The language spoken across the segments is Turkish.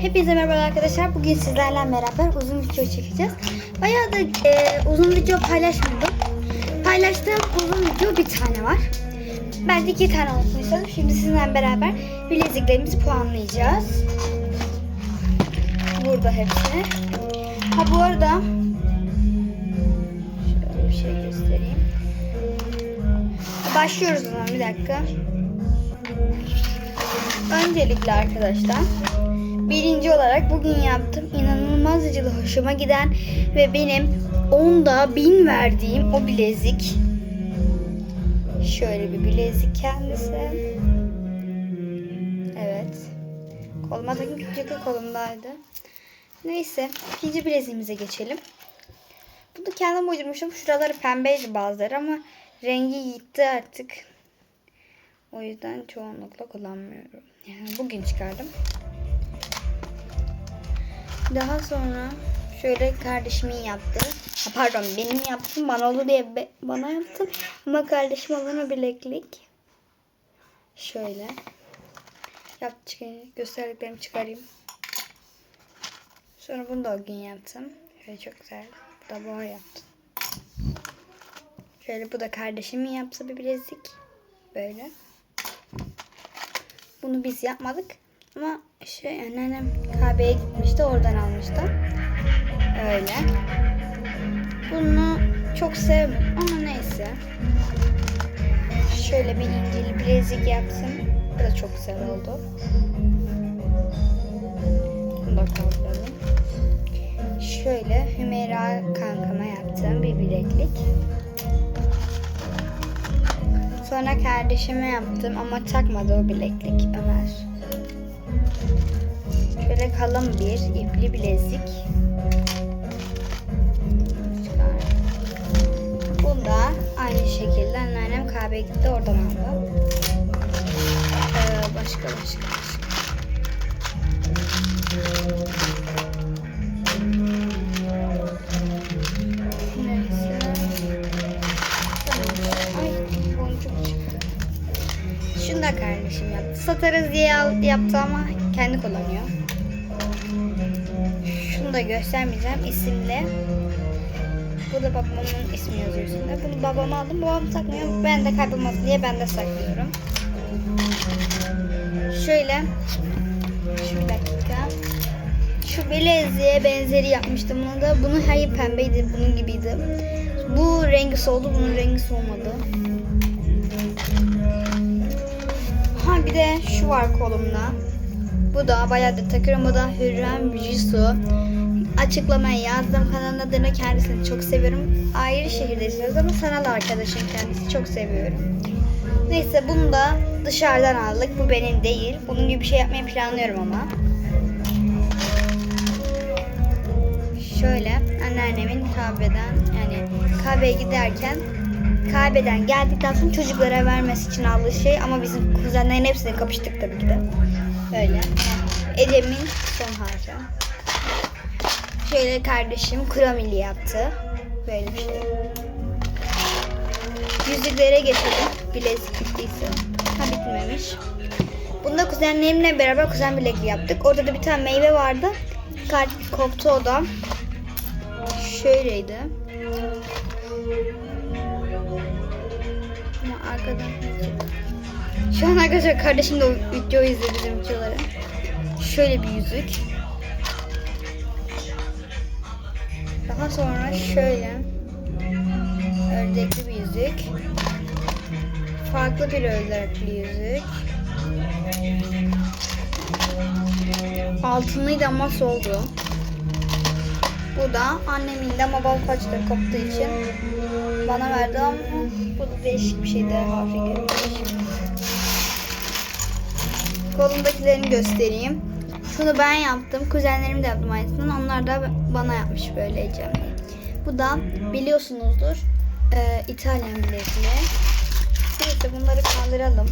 Hepinize merhaba arkadaşlar. Bugün sizlerle beraber uzun video çekeceğiz. Bayağı da e, uzun video paylaşmadım. Paylaştığım uzun video bir tane var. Ben de iki tane olsun istedim. Şimdi sizinle beraber bileziklerimizi puanlayacağız. Burada hepsi. Ha bu arada şöyle bir şey göstereyim. Başlıyoruz o zaman bir dakika. Öncelikle arkadaşlar birinci olarak bugün yaptım inanılmaz acılı hoşuma giden ve benim onda bin verdiğim o bilezik. Şöyle bir bilezik kendisi. Evet. Koluma takım küçük kolumdaydı. Neyse ikinci bileziğimize geçelim. Bunu kendim uydurmuşum. Şuraları pembeydi bazıları ama rengi gitti artık. O yüzden çoğunlukla kullanmıyorum. Yani bugün çıkardım. Daha sonra şöyle kardeşimin yaptığı, ha pardon benim yaptım bana oldu diye bana yaptım. Ama kardeşim olan o bileklik. Şöyle. Yap gösterdiklerimi çıkarayım. Sonra bunu da o gün yaptım. Şöyle çok güzel. Bu da bunu yaptım. Şöyle bu da kardeşimin yapsa bir bilezik. Böyle. Bunu biz yapmadık. Ama şey anneannem kahveye gitmişti. Oradan almıştı. Öyle. Bunu çok sevmedim ama neyse. Şöyle bir incili bilezik yaptım. Bu da çok güzel oldu. Bunu da kaldıralım. Şöyle Hümeyra kankama yaptığım bir bileklik. Sonra kardeşime yaptım ama takmadı o bileklik Ömer. Kalın bir ipli bilezik. Bunu da aynı şekilde anneannem kahveye gitti oradan aldı. Ee, başka başka başka. Neyse. Ay. Şunu da kardeşim yaptı. Satarız diye yaptı ama kendi kullanıyor. Şunu da göstermeyeceğim isimle. Bu da babamın ismi yazıyor üstünde. Bunu babama aldım. Babam takmıyor. Ben de kaybolmasın diye ben de saklıyorum. Şöyle. Şu dakika. Şu bileziğe benzeri yapmıştım bunu da. Bunun hayır pembeydi. Bunun gibiydi. Bu rengi soldu. Bunun rengi solmadı. Ha bir de şu var kolumda. Bu da bayağı da takıyorum. Bu da Hürrem Jisu. Açıklamaya yazdım. Kanalın adını kendisini çok seviyorum. Ayrı şehirde yaşıyoruz ama sanal arkadaşım kendisi. Çok seviyorum. Neyse bunu da dışarıdan aldık. Bu benim değil. Bunun gibi bir şey yapmayı planlıyorum ama. Şöyle anneannemin kahveden yani kahveye giderken kahveden geldikten sonra çocuklara vermesi için aldığı şey ama bizim kuzenlerin hepsine kapıştık tabii ki de. Böyle. Ecem'in son harcı. Şöyle kardeşim kuramili yaptı. Böyle şey. Yüzüklere geçelim. Bilezik bittiyse. Ha bitmemiş. Bunda kuzenlerimle beraber kuzen bilekliği yaptık. Orada da bir tane meyve vardı. Kalp koptu o da. Şöyleydi. Ama arkadan Şu an arkadaşlar kardeşim de o videoyu izledi bizim videoları. Şöyle bir yüzük. Daha sonra şöyle ördekli bir yüzük. Farklı bir ördekli yüzük. Altınlıydı ama soldu. Bu da annemin de ama balkaçları koptuğu için bana verdi ama bu da değişik bir şeydi. Hafif görünüyor. Kolumdakilerini göstereyim. Şunu ben yaptım. Kuzenlerim de yaptım aynısından. Onlar da bana yapmış böylece. Bu da biliyorsunuzdur e, İtalyan bilekli. Neyse bunları kaldıralım.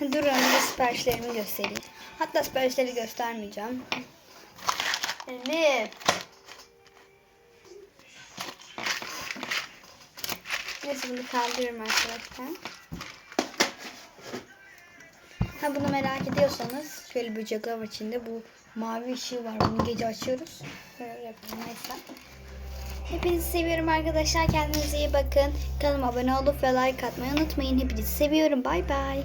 Durun bir siparişlerimi göstereyim. Hatta siparişleri göstermeyeceğim. Elif. Neyse bunu kaldırıyorum arkadaşlar. Ha bunu merak ediyorsanız şöyle böcekler var içinde. Bu mavi ışığı var. Bunu gece açıyoruz. Böyle neyse. Hepinizi seviyorum arkadaşlar. Kendinize iyi bakın. Kanalıma abone olup ve like atmayı unutmayın. Hepinizi seviyorum. Bay bay.